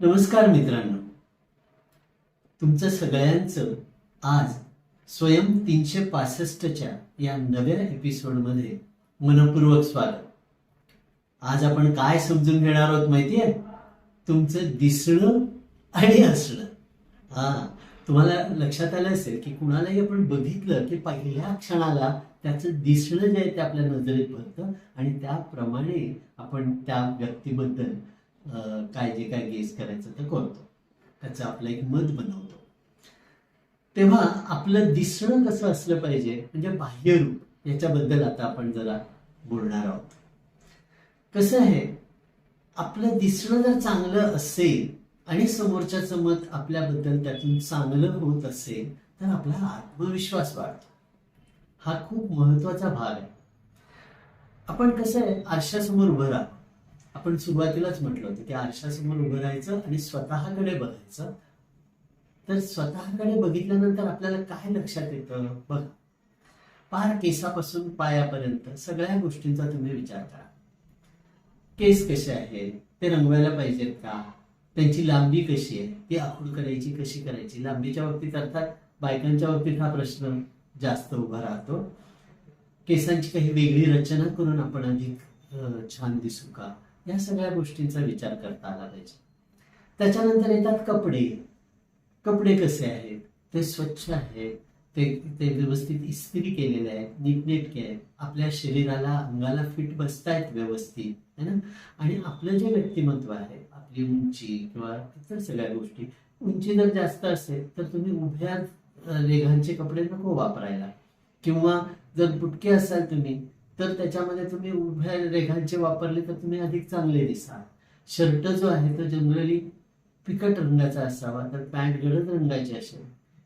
नमस्कार मित्रांनो. तुमचं सगळ्यांचं आज स्वयं तीनशे पासष्टच्या या नव्या एपिसोडमध्ये मनपूर्वक स्वागत. आज आपण काय समजून घेणार आहोत माहितीये तुमचं दिसणं आणि असणं हा तुम्हाला लक्षात आलं असेल की कुणालाही आपण बघितलं की पहिल्या क्षणाला त्याचं दिसणं जे आहे ते आपल्या नजरेत पडतं आणि त्याप्रमाणे आपण त्या व्यक्तीबद्दल काय जे काय गेस करायचं ते करतो त्याचं आपलं एक मत बनवतो. तेव्हा आपलं दिसणं कसं असलं पाहिजे म्हणजे बाह्यरूप याच्याबद्दल आता आपण जरा बोलणार आहोत. कसं आहे आपलं दिसणं जर चांगलं असेल आणि समोरच्याचं मत आपल्याबद्दल त्यातून चांगलं होत असेल तर आपला आत्मविश्वास वाढतो. हा खूप महत्त्वाचा भाग आहे. आपण कसं आहे आरशासमोर उभं राहतो. आपण सुरुवातीलाच म्हटलं होतं की आरशासमोर उभं राहायचं आणि स्वतःकडे बघायचं. तर स्वतःकडे बघितल्यानंतर आपल्याला काय लक्षात येतं? बघा. पार केसापासून पायापर्यंत सगळ्या गोष्टींचा तुम्ही विचार करा. केस कसे आहेत? ते रंगवायला पाहिजेत का? त्यांची लांबी कशी आहे? ती आखूड करायची कशी करायची? लांबीच्या बाबतीत अर्थात बायकांच्या बाबतीत हा प्रश्न जास्त उभा राहतो. केसांची काही वेगळी रचना करून आपण अधिक छान दिसू का? या सगळ्या गोष्टींचा विचार करता आला पाहिजे. त्याच्यानंतर येतात कपडे. कपडे कसे आहेत? ते स्वच्छ आहेत. ते ते व्यवस्थित इस्त्री केलेले आहेत नीटनेटके आहेत. आपल्या शरीराला अंगाला फिट बसतायत व्यवस्थित है ना? आणि आपलं जे व्यक्तिमत्व आहे आपली उंची किंवा इतर सगळ्या गोष्टी उंची जर जास्त असेल तर तुम्ही उभ्या रेघांचे कपडे नको वापरायला. किंवा जर बुटके असाल तुम्ही तर त्याच्यामध्ये तुम्ही उभ्या रेघांचे वापरले तर तुम्ही अधिक चांगले दिसाल. शर्ट जो आहे तो जनरली फिकट रंगाचा असावा तर पॅन्ट गडद रंगाची असेल.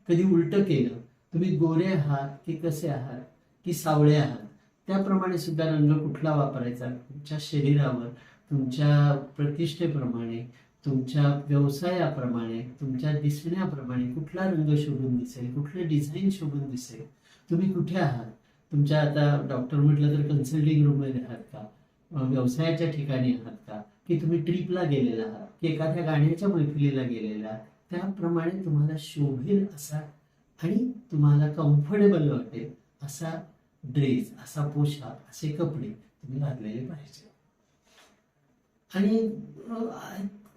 कधी उलटं केलं तुम्ही गोरे आहात की कसे आहात की सावळे आहात त्याप्रमाणे सुद्धा रंग कुठला वापरायचा? तुमच्या शरीरावर तुमच्या प्रतिष्ठेप्रमाणे तुमच्या व्यवसायाप्रमाणे तुमच्या दिसण्याप्रमाणे कुठला रंग शोभून दिसेल कुठलं डिझाईन शोभून दिसेल तुम्ही कुठे आहात? तुमच्या आता डॉक्टर म्हटलं तर कन्सल्टिंग रूममध्ये आहात का? व्यवसायाच्या ठिकाणी आहात का? की तुम्ही ट्रिपला गेलेला आहात? की एखाद्या गाण्याच्या मैफिलीला गेलेला त्याप्रमाणे तुम्हाला शोभेल असा आणि तुम्हाला कम्फर्टेबल वाटेल असा ड्रेस असा पोशाख असे कपडे तुम्ही घातलेले पाहिजे. आणि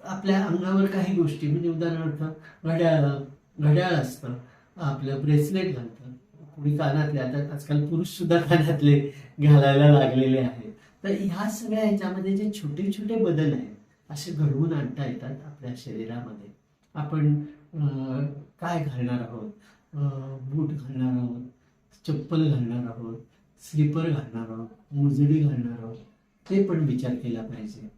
आपल्या अंगावर काही गोष्टी म्हणजे उदाहरणार्थ घड्याळ घड्याळ असतं आपलं ब्रेसलेट घालतं कुणी कानातले आता आजकाल पुरुष सुद्धा कानातले घालायला लागलेले आहेत. तर ह्या सगळ्या ह्याच्यामध्ये जे छोटे छोटे बदल आहेत असे घडवून आणता येतात आपल्या शरीरामध्ये. आपण काय घालणार आहोत? बूट घालणार आहोत चप्पल घालणार आहोत स्लीपर घालणार आहोत मुजडी घालणार आहोत ते पण विचार केला पाहिजे.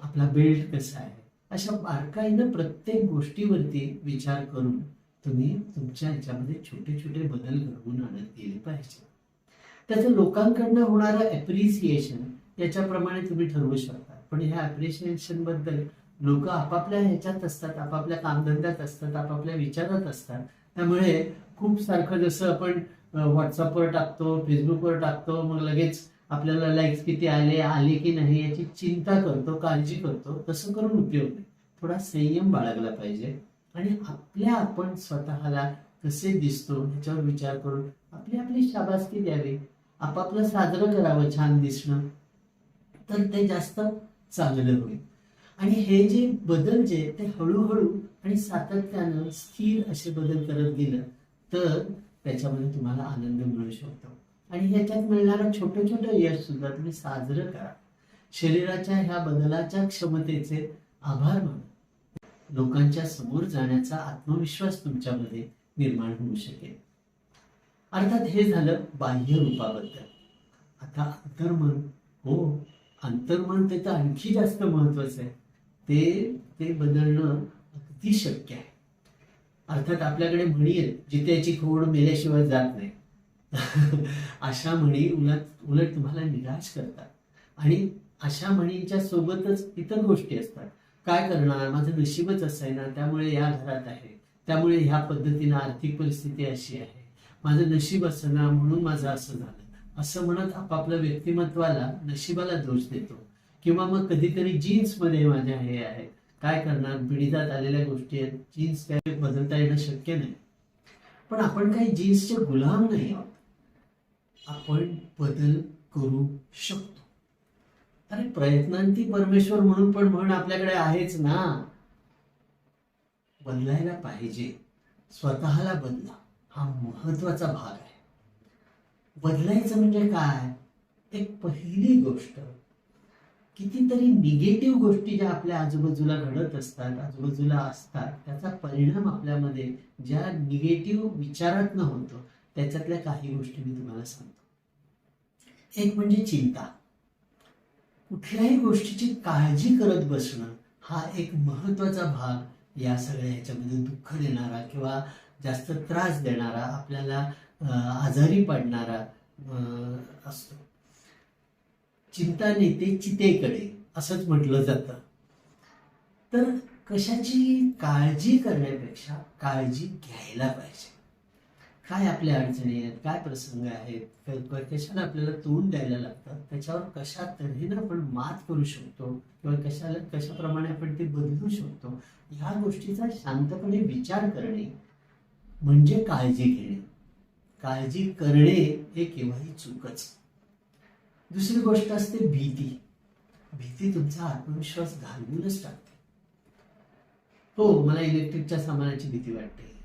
आपला बेल्ट कसा आहे? अशा बारकाईनं प्रत्येक गोष्टीवरती विचार करून तुम्ही तुमच्या ह्याच्यामध्ये छोटे छोटे बदल घडवून आणत गेले पाहिजे. त्याचं लोकांकडनं होणारं ॲप्रिसिएशन याच्याप्रमाणे तुम्ही ठरवू शकता. पण ह्या ॲप्रिसिएशनबद्दल लोक आपापल्या ह्याच्यात असतात आपापल्या कामधंद्यात असतात आपापल्या विचारात असतात. त्यामुळे खूप सारखं जसं आपण व्हॉट्सअपवर टाकतो फेसबुकवर टाकतो मग लगेच आपल्याला लाईक्स किती आले आले की नाही याची चिंता करतो काळजी करतो तसं करून उपयोग नाही. थोडा संयम बाळगला पाहिजे. आणि आपल्या आपण स्वतःला कसे दिसतो ह्याच्यावर विचार करून आपली आपली शाबासकी द्यावी. आपापलं साजरं करावं छान दिसणं. तर ते जास्त चांगलं होईल. आणि हे जे बदल जे ते हळूहळू आणि सातत्यानं स्थिर असे बदल करत गेलं तर त्याच्यामध्ये तुम्हाला आनंद मिळू शकतो. आणि ह्याच्यात मिळणारं छोटं छोटं यश सुद्धा तुम्ही साजरं करा. शरीराच्या ह्या बदलाच्या क्षमतेचे आभार माना लोकांच्या समोर जाण्याचा आत्मविश्वास तुमच्यामध्ये निर्माण होऊ शकेल. अर्थात हे झालं बाह्य रूपाबद्दल. आता अंतर्मन हो अंतर्मन ते तर आणखी जास्त महत्वाचं आहे. ते ते बदलणं अगदी शक्य आहे. अर्थात आपल्याकडे म्हणी आहेत जित्याची खोड मेल्याशिवाय जात नाही. अशा म्हणी उलट उलट तुम्हाला निराश करतात. आणि अशा म्हणींच्या सोबतच इतर गोष्टी असतात. काय करणार? माझं नशीबच असं आहे ना त्यामुळे या घरात आहे. त्यामुळे ह्या पद्धतीनं आर्थिक परिस्थिती अशी आहे. माझं नशीब असं ना म्हणून माझं असं झालं. असं म्हणत आपापल्या व्यक्तिमत्वाला नशिबाला दोष देतो. किंवा मग कधीतरी जीन्समध्ये माझ्या हे आहे. काय करणार? पिढीतात आलेल्या गोष्टी आहेत. जीन्स काय बदलता येणं शक्य नाही. पण आपण काही जीन्सचे गुलाम नाही आहोत. आपण बदल करू शकतो. अरे प्रयत्नांती परमेश्वर म्हणून पण म्हण आपल्याकडे आहेच ना. बदलायला पाहिजे. स्वतःला बदला. हा महत्त्वाचा भाग आहे. बदलायचं म्हणजे काय? एक पहिली गोष्ट. कितीतरी निगेटिव्ह गोष्टी ज्या आपल्या आजूबाजूला घडत असतात आजूबाजूला असतात त्याचा परिणाम आपल्यामध्ये ज्या निगेटिव्ह विचारातनं होतो त्याच्यातल्या काही गोष्टी मी तुम्हाला सांगतो. एक म्हणजे चिंता. कुठल्याही गोष्टीची काळजी करत बसणं हा एक महत्त्वाचा भाग या सगळ्या ह्याच्यामध्ये दुःख देणारा किंवा जास्त त्रास देणारा आपल्याला आजारी पडणारा असतो. चिंता नेते चितेकडे असंच म्हटलं जातं. तर कशाची काळजी करण्यापेक्षा काळजी घ्यायला पाहिजे. काय आपल्या अडचणी आहेत? काय प्रसंग आहेत? कशाला आपल्याला तोंड द्यायला लागतं त्याच्यावर कशा तऱ्हेनं आपण मात करू शकतो? किंवा कशाला कशाप्रमाणे आपण ते बदलू शकतो? ह्या गोष्टीचा शांतपणे विचार करणे म्हणजे काळजी घेणे. काळजी करणे हे केव्हाही चूकच. दुसरी गोष्ट असते भीती. भीती तुमचा आत्मविश्वास घालवूनच टाकते. हो मला इलेक्ट्रिकच्या सामानाची भीती वाटते.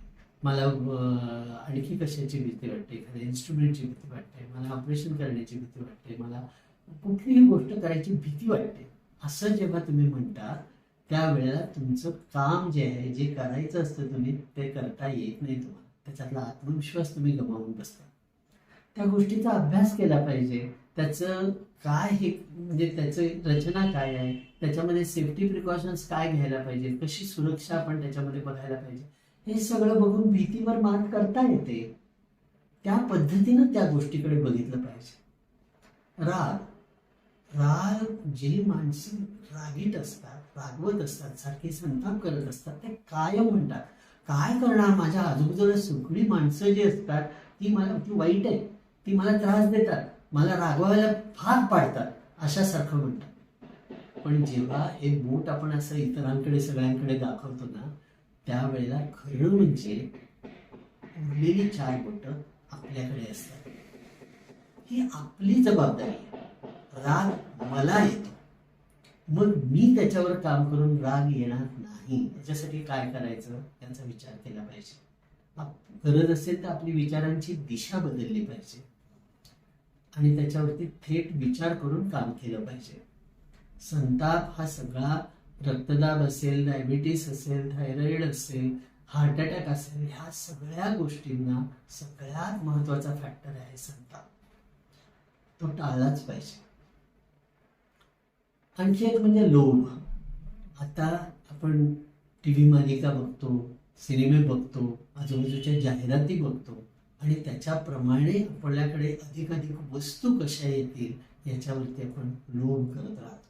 मला आणखी कशाची भीती वाटते? एखाद्या इन्स्ट्रुमेंटची भीती वाटते? मला ऑपरेशन करण्याची भीती वाटते? मला कुठलीही गोष्ट करायची भीती वाटते? असं जेव्हा तुम्ही म्हणता त्यावेळेला तुमचं काम जे आहे जे करायचं असतं तुम्ही ते करता येत नाही तुम्हाला. त्याच्यातला आत्मविश्वास तुम्ही गमावून बसता. त्या गोष्टीचा अभ्यास केला पाहिजे. त्याचं काय हे म्हणजे त्याचं रचना काय आहे? त्याच्यामध्ये सेफ्टी प्रिकॉशन्स काय घ्यायला पाहिजे? कशी सुरक्षा आपण त्याच्यामध्ये बघायला पाहिजे? हे सगळं बघून भीतीवर मात करता येते. त्या पद्धतीनं त्या गोष्टीकडे बघितलं पाहिजे. राग राग जे माणसं रागीट असतात रागवत असतात सारखे संताप करत असतात ते कायम म्हणतात. काय करणार माझ्या आजूबाजूला सगळी माणसं जी असतात ती मला ती वाईट आहे ती मला त्रास देतात मला रागवायला फार पाडतात अशासारखं म्हणतात. पण जेव्हा हे बोट आपण असं इतरांकडे सगळ्यांकडे दाखवतो ना त्यावेळेला खरं म्हणजे उरलेली चार बोट आपल्याकडे असतात. ही आपली जबाबदारी राग मला येतो. मग मी त्याच्यावर काम करून राग येणार नाही. त्याच्यासाठी काय करायचं? त्यांचा विचार केला पाहिजे. आप- गरज असेल तर आपली विचारांची दिशा बदलली पाहिजे. आणि त्याच्यावरती थेट विचार करून काम केलं पाहिजे. संताप हा सगळा रक्तदाब असेल डायबिटीस असेल थायरॉइड असेल हार्ट अटॅक असेल ह्या सगळ्या गोष्टींना सगळ्यात महत्त्वाचा फॅक्टर आहे संताप. तो टाळलाच पाहिजे. आणखी एक म्हणजे लोभ. आता आपण टी व्ही मालिका बघतो सिनेमे बघतो आजूबाजूच्या जाहिराती बघतो आणि त्याच्याप्रमाणे आपल्याकडे अधिक अधिक वस्तू कशा येतील याच्यावरती आपण लोभ करत राहतो.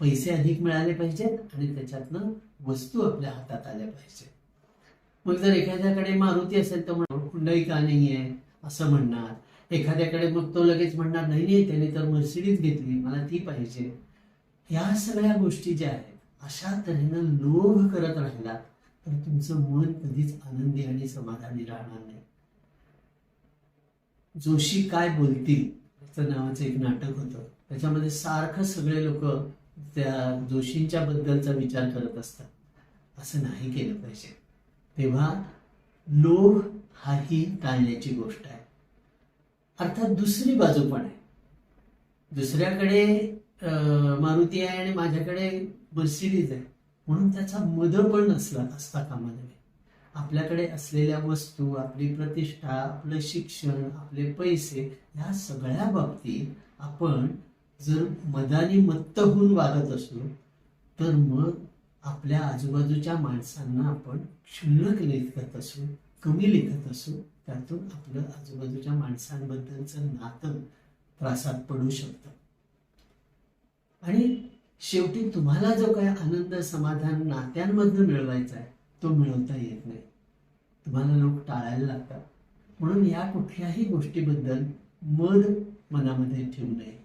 पैसे अधिक मिळाले पाहिजेत आणि त्याच्यातनं वस्तू आपल्या हातात आल्या पाहिजेत. मग जर एखाद्याकडे मारुती असेल तर म्हणून हुंडई का नाही आहे असं म्हणणार. एखाद्याकडे मग तो लगेच म्हणणार नाही नाही त्याने तर मर्सिडीज घेतली मला ती पाहिजे. या सगळ्या गोष्टी ज्या आहेत अशा तऱ्हेनं लोभ करत राहिला तर तुमचं मन कधीच आनंदी आणि समाधानी राहणार नाही. जोशी काय बोलतील त्याचं नावाचं एक नाटक होतं. त्याच्यामध्ये सारखं सगळे लोक त्या जोशींच्या बद्दलचा विचार करत असतात. असं नाही केलं पाहिजे. तेव्हा लोभ हा ही टाळण्याची गोष्ट आहे. अर्थात दुसरी बाजू पण आहे. दुसऱ्याकडे मारुती आहे आणि माझ्याकडे मर्सिडीज आहे. म्हणून त्याचा मद पण नसला असता कामा नये. आपल्याकडे असलेल्या वस्तू आपली प्रतिष्ठा आपलं शिक्षण आपले पैसे ह्या सगळ्या बाबतीत आपण जर मदानी मत्त होऊन वागत असलो तर मग आपल्या आजूबाजूच्या माणसांना आपण क्षुल्लक लेखत असू कमी लेखत असू त्यातून आपलं आजूबाजूच्या माणसांबद्दलचं नातं त्रासात पडू शकतं. आणि शेवटी तुम्हाला जो काय आनंद समाधान नात्यांमधनं मिळवायचा आहे तो मिळवता येत नाही. तुम्हाला लोक टाळायला लागतात. म्हणून या कुठल्याही गोष्टीबद्दल मद मनामध्ये ठेवू नये.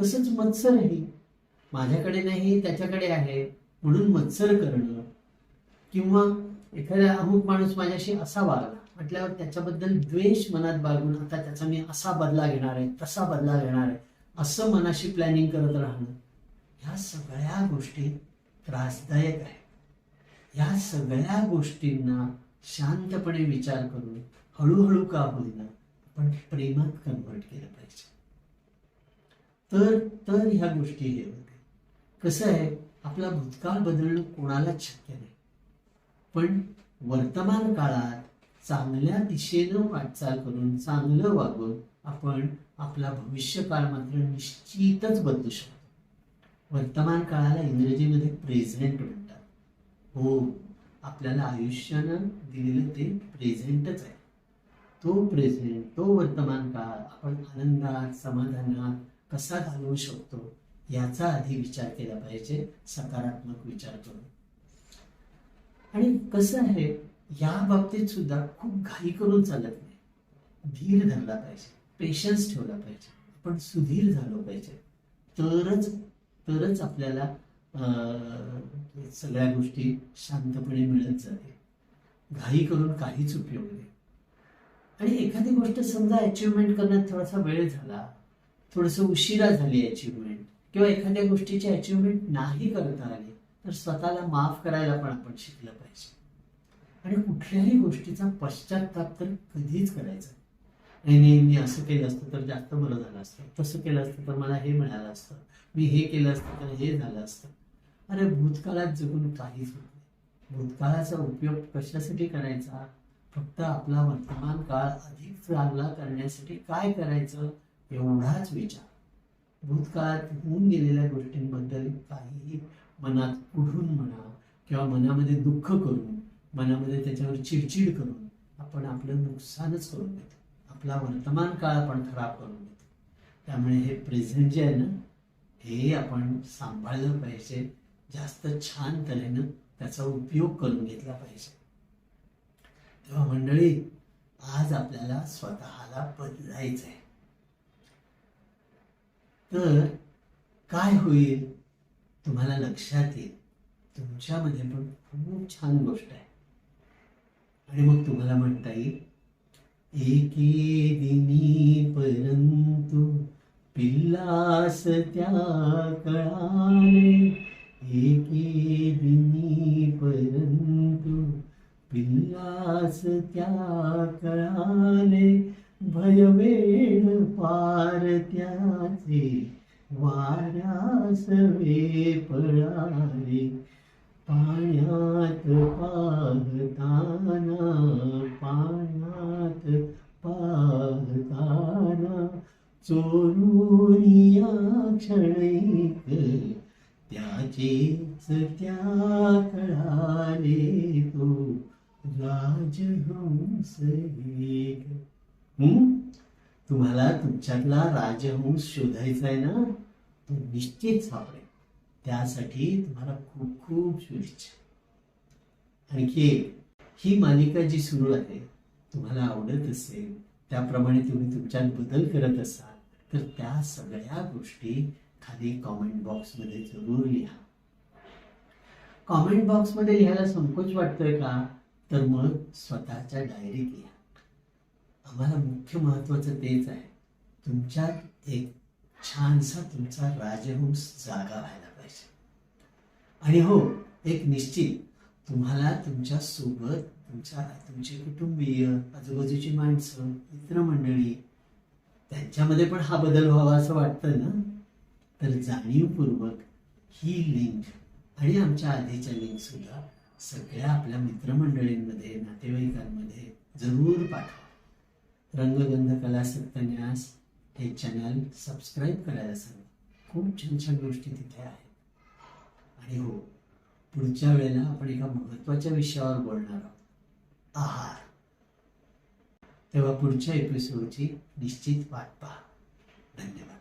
तसंच मत्सरही माझ्याकडे नाही त्याच्याकडे आहे. म्हणून मत्सर करणं किंवा एखादा अमुक माणूस माझ्याशी असा वागला म्हटल्यावर त्याच्याबद्दल द्वेष मनात बाळगून आता त्याचा मी असा बदला घेणार आहे तसा बदला घेणार आहे असं मनाशी प्लॅनिंग करत राहणं ह्या सगळ्या गोष्टी त्रासदायक आहे. ह्या सगळ्या गोष्टींना शांतपणे विचार करून हळूहळू का होईना आपण प्रेमात कन्वर्ट केलं पाहिजे. तर तर ह्या गोष्टी हे होते कसं आहे? आपला भूतकाळ बदलणं कोणालाच शक्य नाही. पण वर्तमान काळात चांगल्या दिशेनं वाटचाल करून चांगलं वागून आपण आपला भविष्यकाळ मात्र निश्चितच बदलू शकतो. वर्तमान काळाला इंग्रजीमध्ये प्रेझेंट म्हणतात. हो आपल्याला आयुष्यानं दिलेलं ते प्रेझेंटच आहे. तो प्रेझेंट तो वर्तमान काळ आपण आनंदात समाधानात कसा घालवू शकतो याचा आधी विचार केला पाहिजे सकारात्मक विचार करून. आणि कसं आहे या बाबतीत सुद्धा खूप घाई करून चालत नाही. धीर धरला पाहिजे पेशन्स ठेवला पाहिजे. आपण सुधीर झालो पाहिजे. तरच तरच आपल्याला सगळ्या गोष्टी शांतपणे मिळत जाते घाई करून काहीच उपयोग नाही. आणि एखादी गोष्ट समजा अचिव्हमेंट करण्यात थोडासा वेळ झाला थोडंसं उशिरा झाली अचिव्हमेंट किंवा एखाद्या गोष्टीची अचिव्हमेंट नाही करता आली तर स्वतःला माफ करायला पण आपण शिकलं पाहिजे. आणि कुठल्याही गोष्टीचा पश्चाताप तर कधीच करायचा नाही नाही मी असं केलं असतं तर जास्त बरं झालं असतं. तसं केलं असतं तर मला हे मिळालं असतं. मी हे केलं असतं तर हे झालं असतं. अरे भूतकाळात जगून काहीच होत नाही. भूतकाळाचा उपयोग कशासाठी करायचा? फक्त आपला वर्तमान काळ अधिक चांगला करण्यासाठी काय करायचं? एवढाच विचार. भूतकाळात होऊन गेलेल्या गोष्टींबद्दल काहीही मनात उठून म्हणा किंवा मनामध्ये दुःख करून मनामध्ये त्याच्यावर चिडचिड करून आपण आपलं नुकसानच करून घेतो आपला वर्तमान काळ आपण खराब करून घेतो त्यामुळे हे प्रेझेंट जे आहे ना हे आपण सांभाळलं पाहिजे. जास्त छान तऱ्हेनं त्याचा उपयोग करून घेतला पाहिजे. तेव्हा मंडळी आज आपल्याला स्वतःला बदलायचं आहे तर काय होईल? तुम्हाला लक्षात येईल. तुमच्यामध्ये पण खूप छान गोष्ट आहे. आणि मग तुम्हाला म्हणता येईल एके दिनी परंतु पिल्लास त्या कळाले. एके दिनी परंतु पिल्लास त्या कळाले. भयवेण पार असे वाऱ्यास वे पळाले पाण्यात पाहताना पाण्यात पाहताना चोरुनिया या क्षणिक त्याचेच त्या कळाले तो राजहंस एक. तुम्हाला तुमच्यातला राजहंस शोधायचा आहे ना तो निश्चित सापडेल. त्यासाठी तुम्हाला खूप खूप शुभेच्छा. आणखी एक ही मालिका जी सुरू आहे तुम्हाला आवडत असेल त्याप्रमाणे तुम्ही तुमच्यात बदल करत असाल तर त्या सगळ्या गोष्टी खाली कॉमेंट बॉक्समध्ये जरूर लिहा. कॉमेंट बॉक्समध्ये लिहायला संकोच वाटतोय का? तर मग स्वतःच्या डायरीत लिहा. आम्हाला मुख्य महत्वाचं तेच आहे. तुमच्यात एक छानसा तुमचा राजहंस जागा व्हायला पाहिजे. आणि हो एक निश्चित तुम्हाला तुमच्यासोबत तुमच्या तुमचे कुटुंबीय आजूबाजूची माणसं मित्रमंडळी त्यांच्यामध्ये पण हा बदल व्हावा असं वाटतं ना? तर जाणीवपूर्वक ही लिंक आणि आमच्या आधीच्या लिंक सुद्धा सगळ्या आपल्या मित्रमंडळींमध्ये नातेवाईकांमध्ये जरूर पाठवा. रंगगंध कला सत्यान्यास हे चॅनल सबस्क्राईब करायला सांगा खूप छान छान गोष्टी तिथे आहेत. आणि हो पुढच्या वेळेला आपण एका महत्त्वाच्या विषयावर बोलणार आहोत. आहार. तेव्हा पुढच्या एपिसोडची निश्चित वाट पहा. धन्यवाद.